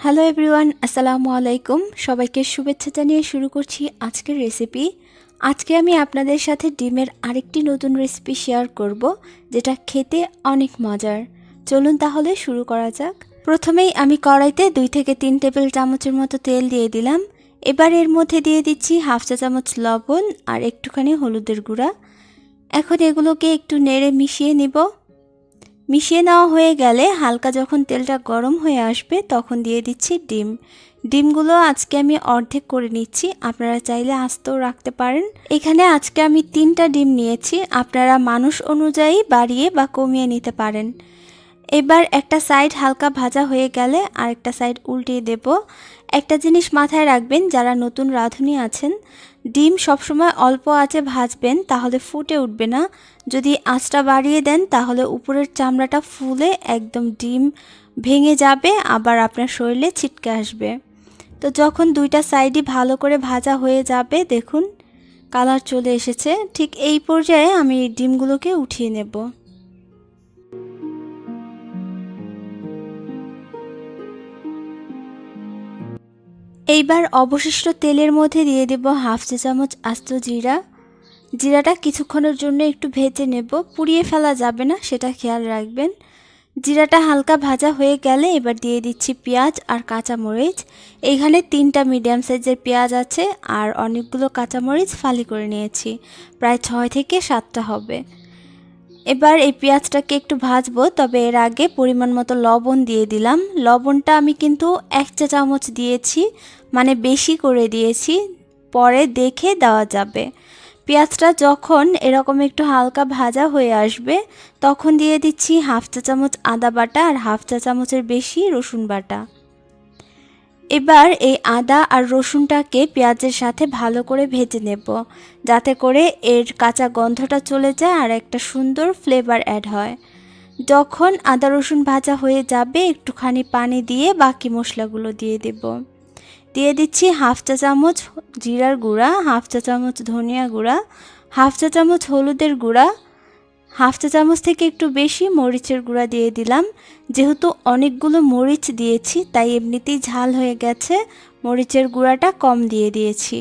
Hello everyone আসসালামু আলাইকুম সবাইকে শুভেচ্ছা জানিয়ে শুরু করছি আজকের রেসিপি আজকে আমি আপনাদের সাথে ডিমের আরেকটি নতুন রেসিপি শেয়ার করব, যেটা খেতে অনেক মজার। চলুন তাহলে শুরু করা যাক। প্রথমেই আমি কড়াইতে দুই থেকে তিন টেবিল চামচের মতো তেল দিয়ে দিলাম। এবার এর মধ্যে দিয়ে দিচ্ছি হাফ চা চামচ লবণ আর একটুখানি হলুদের গুঁড়া। এখন এগুলোকে একটু নেড়ে মিশিয়ে নিব। মিশিয়ে নেওয়া হয়ে গেলে হালকা যখন তেলটা গরম হয়ে আসবে, তখন দিয়ে দিচ্ছি ডিম। ডিমগুলো আজকে আমি অর্ধেক করে নিচ্ছি, আপনারা চাইলে আস্তেও রাখতে পারেন। এখানে আজকে আমি তিনটা ডিম নিয়েছি, আপনারা মানুষ অনুযায়ী বাড়িয়ে বা কমিয়ে নিতে পারেন। এবার একটা সাইড হালকা ভাজা হয়ে গেলে আরেকটা সাইড উল্টিয়ে দেব। একটা জিনিস মাথায় রাখবেন, যারা নতুন রাঁধুনি আছেন ডিম সবসময় অল্প আঁচে ভাজবেন, তাহলে ফুটে উঠবে না। যদি আঁচটা বাড়িয়ে দেন, তাহলে উপরের চামড়াটা ফুলে একদম ডিম ভেঙে যাবে, আবার আপনার শরীরে ছিটকে আসবে। তো যখন দুইটা সাইডই ভালো করে ভাজা হয়ে যাবে, দেখুন, কালার চলে এসেছে। ঠিক এই পর্যায়ে আমি ডিমগুলোকে উঠিয়ে নেব। এইবার অবশিষ্ট তেলের মধ্যে দিয়ে দেব হাফ চা চামচ আস্ত জিরা। জিরাটা কিছুক্ষণের জন্য একটু ভেজে নেব। পুড়িয়ে ফেলা যাবে না, সেটা খেয়াল রাখবেন। জিরাটা হালকা ভাজা হয়ে গেলে এবার দিয়ে দিচ্ছি পেঁয়াজ আর কাঁচামরিচ। এইখানে তিনটা মিডিয়াম সাইজের পেঁয়াজ আছে আর অনেকগুলো কাঁচামরিচ ফালি করে নিয়েছি। প্রায় ছয় থেকে সাতটা হবে। এবার এই পেঁয়াজটাকে একটু ভাজবো, তবে এর আগে পরিমাণ মতো লবণ দিয়ে দিলাম। লবণটা আমি কিন্তু এক চা চামচ দিয়েছি মানে বেশি করে দিয়েছি, পরে দেখে দেওয়া যাবে। পেঁয়াজটা যখন এরকম একটু হালকা ভাজা হয়ে আসবে, তখন দিয়ে দিচ্ছি হাফ চা চামচ আদা বাটা আর হাফ চা চামচের বেশি রসুন বাটা। এবার এই আদা আর রসুনটাকে পেঁয়াজের সাথে ভালো করে ভেজে নেব, যাতে করে এর কাঁচা গন্ধটা চলে যায় আর একটা সুন্দর ফ্লেভার অ্যাড হয়। যখন আদা রসুন ভাজা হয়ে যাবে, একটুখানি পানি দিয়ে বাকি মশলাগুলো দিয়ে দেব। দিয়ে দিচ্ছি হাফ চা চামচ জিরার গুঁড়া, হাফ চা চামচ ধনিয়া গুঁড়া, হাফ চা চামচ হলুদের গুঁড়া হাফ চা চামচ থেকে একটু বেশি মরিচের গুঁড়া দিয়ে দিলাম। যেহেতু অনেকগুলো মরিচ দিয়েছি, তাই এমনিতেই ঝাল হয়ে গেছে। মরিচের গুঁড়াটা কম দিয়ে দিয়েছি।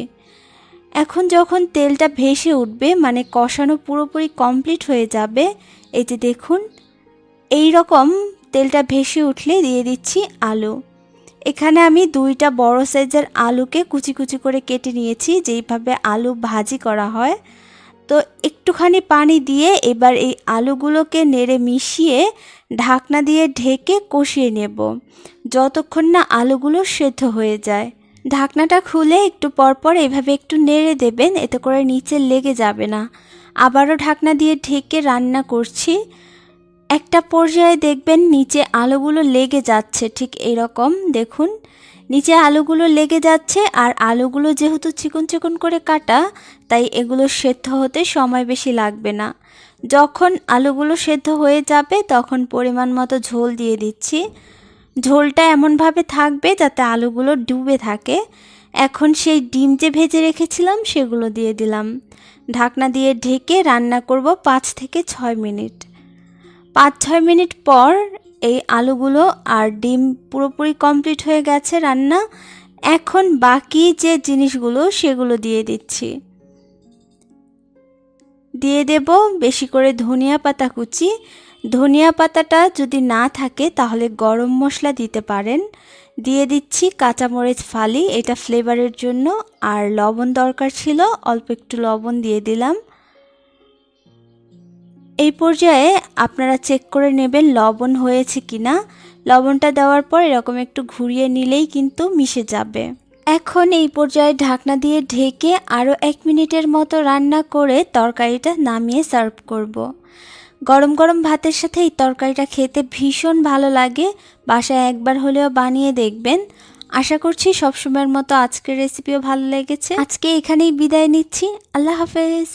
এখন যখন তেলটা ভেসে উঠবে মানে কষানো পুরোপুরি কমপ্লিট হয়ে যাবে, এই যে দেখুন, এই রকম তেলটা ভেসে উঠলে দিয়ে দিচ্ছি আলু। এখানে আমি দুইটা বড় সাইজের আলুকে কুচি কুচি করে কেটে নিয়েছি, যেইভাবে আলু ভাজি করা হয়। তো একটুখানি পানি দিয়ে এবার এই আলুগুলোকে নেড়ে মিশিয়ে ঢাকনা দিয়ে ঢেকে কষিয়ে নেব। যতক্ষণ না আলুগুলো সেদ্ধ হয়ে যায়। ঢাকনাটা খুলে একটু পরপর এভাবে একটু নেড়ে দেবেন, এতে করে নিচে লেগে যাবে না। আবারও ঢাকনা দিয়ে ঢেকে রান্না করছি। একটা পর্যায়ে দেখবেন নিচে আলুগুলো লেগে যাচ্ছে, ঠিক এরকম। দেখুন নিচে আলুগুলো লেগে যাচ্ছে আর আলুগুলো যেহেতু চিকন চিকন করে কাটা, তাই এগুলো সেদ্ধ হতে সময় বেশি লাগবে না। যখন আলুগুলো সেদ্ধ হয়ে যাবে, তখন পরিমাণ মতো ঝোল দিয়ে দিচ্ছি। ঝোলটা এমনভাবে থাকবে যাতে আলুগুলো ডুবে থাকে। এখন সেই ডিম যে ভেজে রেখেছিলাম, সেগুলো দিয়ে দিলাম। ঢাকনা দিয়ে ঢেকে রান্না করব পাঁচ থেকে ছয় মিনিট। পাঁচ ছয় মিনিট পর এই আলুগুলো আর ডিম পুরোপুরি কমপ্লিট হয়ে গেছে রান্না। এখন বাকি যে জিনিসগুলো, সেগুলো দিয়ে দিচ্ছি। দিয়ে দেব বেশি করে ধনিয়া পাতা কুচি। ধনিয়া পাতাটা যদি না থাকে, তাহলে গরম মশলা দিতে পারেন। দিয়ে দিচ্ছি কাঁচামরিচ ফালি, এটা ফ্লেভারের জন্য। আর লবণ দরকার ছিল, অল্প একটু লবণ দিয়ে দিলাম। এই পর্যায়ে আপনারা চেক করে নেবেন লবণ হয়েছে কি না লবণটা দেওয়ার পর এরকম একটু ঘুরিয়ে নিলেই কিন্তু মিশে যাবে। এখন এই পর্যায়ে ঢাকনা দিয়ে ঢেকে আরও এক মিনিটের মতো রান্না করে তরকারিটা নামিয়ে সার্ভ করব। গরম গরম ভাতের সাথে এই তরকারিটা খেতে ভীষণ ভালো লাগে। বাসায় একবার হলেও বানিয়ে দেখবেন। আশা করছি সবসময়ের মতো আজকের রেসিপিও ভালো লেগেছে। আজকে এখানেই বিদায় নিচ্ছি। আল্লাহ হাফেজ।